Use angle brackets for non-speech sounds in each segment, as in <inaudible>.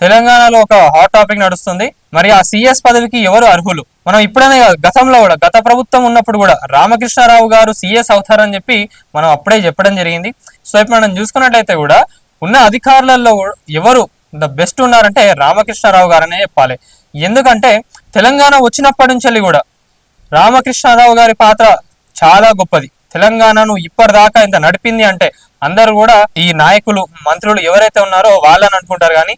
తెలంగాణలో ఒక hot topic నడుస్తుంది. మరి ఆ సిఎస్ పదవికి ఎవరు అర్హులు? మనం ఇప్పుడనే కాదు గతంలో కూడా గత ప్రభుత్వం ఉన్నప్పుడు కూడా రామకృష్ణారావు గారు సిఎస్ అవుతారని చెప్పి మనం అప్పుడే చెప్పడం జరిగింది. సో ఇప్పుడు మనం చూసుకున్నట్లయితే కూడా ఉన్న అధికారులలో ఎవరు ద బెస్ట్ ఉన్నారంటే రామకృష్ణారావు గారనే చెప్పాలి. ఎందుకంటే తెలంగాణ వచ్చినప్పటి నుంచి కూడా రామకృష్ణారావు గారి పాత్ర చాలా గొప్పది. తెలంగాణను ఇప్పటిదాకా ఇంత నడిపింది అంటే అందరూ కూడా ఈ నాయకులు మంత్రులు ఎవరైతే ఉన్నారో వాళ్ళని అనుకుంటారు కానీ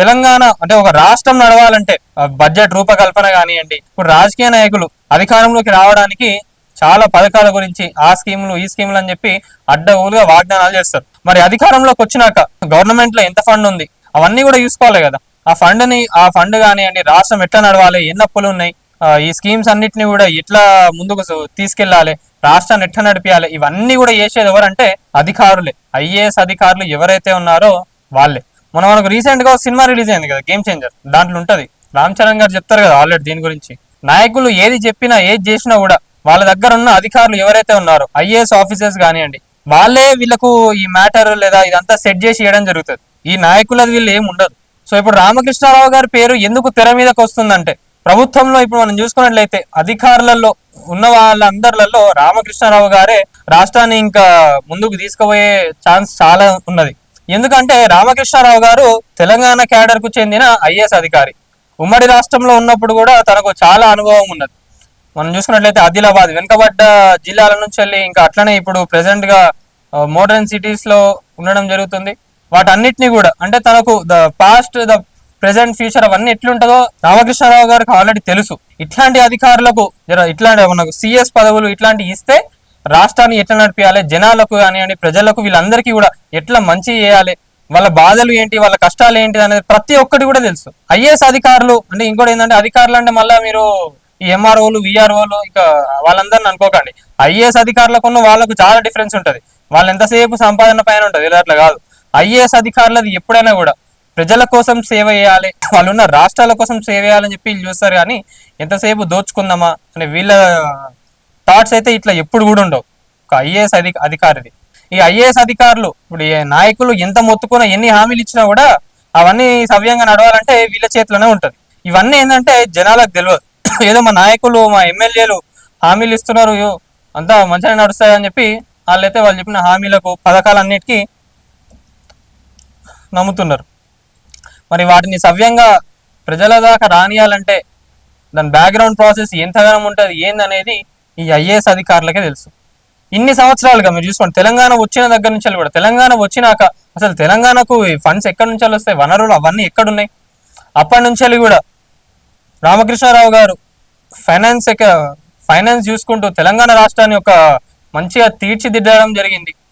తెలంగాణ అంటే ఒక రాష్ట్రం నడవాలంటే బడ్జెట్ రూపకల్పన కానివ్వండి ఇప్పుడు రాజకీయ నాయకులు అధికారంలోకి రావడానికి చాలా పథకాల గురించి ఆ స్కీములు ఈ స్కీములు అని చెప్పి అడ్డగోలుగా వాగ్దానాలు చేస్తారు. మరి అధికారంలోకి వచ్చినాక గవర్నమెంట్లో ఎంత ఫండ్ ఉంది? అవన్నీ కూడా చూసుకోవాలి కదా. ఆ ఫండ్ని ఆ ఫండ్ కానివ్వండి రాష్ట్రం ఎట్లా నడవాలి ఎన్ని అప్పులు ఉన్నాయి ఈ స్కీమ్స్ అన్నిటిని కూడా ఎట్లా ముందుకు తీసుకెళ్ళాలి రాష్ట్రాన్ని ఎట్లా నడిపించాలి ఇవన్నీ కూడా చేసేది ఎవరంటే అధికారులే. ఐఏఎస్ అధికారులు ఎవరైతే ఉన్నారో వాళ్ళే. మన మనకు రీసెంట్గా సినిమా రిలీజ్ అయింది కదా గేమ్ చేంజర్ దాంట్లో ఉంటది. రామ్ చరణ్ గారు చెప్తారు కదా ఆల్రెడీ దీని గురించి. నాయకులు ఏది చెప్పినా ఏది చేసినా కూడా వాళ్ళ దగ్గర ఉన్న అధికారులు ఎవరైతే ఉన్నారో ఐఏఎస్ ఆఫీసర్స్ కానివ్వండి వాళ్ళే వీళ్ళకు ఈ మ్యాటర్ లేదా ఇదంతా సెట్ చేసి ఇవ్వడం జరుగుతుంది. ఈ నాయకులది వీళ్ళు ఏమి ఉండదు సో ఇప్పుడు రామకృష్ణారావు గారి పేరు ఎందుకు తెర మీదకి వస్తుందంటే ప్రభుత్వంలో ఇప్పుడు మనం చూసుకున్నట్లయితే అధికారులలో ఉన్న వాళ్ళందరిలో రామకృష్ణారావు గారే రాష్ట్రాన్ని ఇంకా ముందుకు తీసుకుపోయే ఛాన్స్ చాలా ఉన్నది. ఎందుకంటే రామకృష్ణారావు గారు తెలంగాణ క్యాడర్కు చెందిన ఐఏఎస్ అధికారి. ఉమ్మడి రాష్ట్రంలో ఉన్నప్పుడు కూడా తనకు చాలా అనుభవం ఉన్నది. మనం చూసుకున్నట్లయితే ఆదిలాబాద్ వెనుకబడ్డ జిల్లాల నుంచి వెళ్ళి ఇంకా అట్లనే ఇప్పుడు ప్రెసెంట్గా మోడర్న్ సిటీస్లో ఉండడం జరుగుతుంది. వాటన్నిటిని కూడా అంటే తనకు the past the present future అవన్నీ ఎట్లుంటుందో రామకృష్ణారావు గారికి ఆల్రెడీ తెలుసు. ఇట్లాంటి అధికారులకు ఇట్లాంటి మనకు సిఎస్ పదవులు ఇట్లాంటివి ఇస్తే రాష్ట్రాన్ని ఎట్లా నడిపించాలి జనాలకు కానివ్వండి ప్రజలకు వీళ్ళందరికీ కూడా ఎట్లా మంచి చేయాలి? వాళ్ళ బాధలు ఏంటి? వాళ్ళ కష్టాలు ఏంటి? అనేది ప్రతి ఒక్కటి కూడా తెలుసు. ఐఏఎస్ అధికారులు అంటే ఇంకోటి ఏంటంటే అధికారులు అంటే మళ్ళీ మీరు ఈ ఎంఆర్ఓలు విఆర్ఓలు ఇంకా వాళ్ళందరిని అనుకోకండి. ఐఏఎస్ అధికారులకు ఉన్న వాళ్ళకు చాలా డిఫరెన్స్ ఉంటుంది. వాళ్ళు ఎంతసేపు సంపాదన పైన ఉంటుంది? ఇలా అట్లా కాదు. ఐఏఎస్ అధికారులది ఎప్పుడైనా కూడా ప్రజల కోసం సేవ చేయాలి. వాళ్ళు ఉన్న రాష్ట్రాల కోసం సేవ చేయాలని చెప్పి వీళ్ళు చూస్తారు కానీ ఎంతసేపు దోచుకుందామా? అని వీళ్ళ థాట్స్ అయితే ఇట్లా ఎప్పుడు కూడా ఉండవు. ఒక ఐఏఎస్ అధి అధికారిది. ఈ ఐఏఎస్ అధికారులు ఇప్పుడు నాయకులు ఎంత మొత్తుకున్నా ఎన్ని హామీలు ఇచ్చినా కూడా అవన్నీ సవ్యంగా నడవాలంటే వీళ్ళ చేతిలోనే ఉంటది. ఇవన్నీ ఏంటంటే జనాలకు తెలియదు <coughs> ఏదో మా నాయకులు మా ఎమ్మెల్యేలు హామీలు ఇస్తున్నారు అంతా మంచిగా నడుస్తాయని చెప్పి వాళ్ళైతే వాళ్ళు చెప్పిన హామీలకు పథకాలన్నిటికీ నమ్ముతున్నారు. మరి వాటిని సవ్యంగా ప్రజల దాకా రానియాలంటే దాని బ్యాక్గ్రౌండ్ ప్రాసెస్ ఎంతగానో ఉంటుంది ఏందనేది ఈ ఐఏఎస్ అధికారులకే తెలుసు. ఇన్ని సంవత్సరాలుగా మీరు చూసుకోండి తెలంగాణ వచ్చిన దగ్గర నుంచి కూడా తెలంగాణ వచ్చినాక అసలు తెలంగాణకు ఫండ్స్ ఎక్కడి నుంచి వస్తాయి? వనరులు అవన్నీ ఎక్కడున్నాయి? అప్పటి నుంచి కూడా రామకృష్ణారావు గారు ఫైనాన్స్ ఎక్క- ఫైనాన్స్ చూసుకుంటూ తెలంగాణ రాష్ట్రాన్ని ఒక మంచిగా తీర్చిదిద్దడం జరిగింది.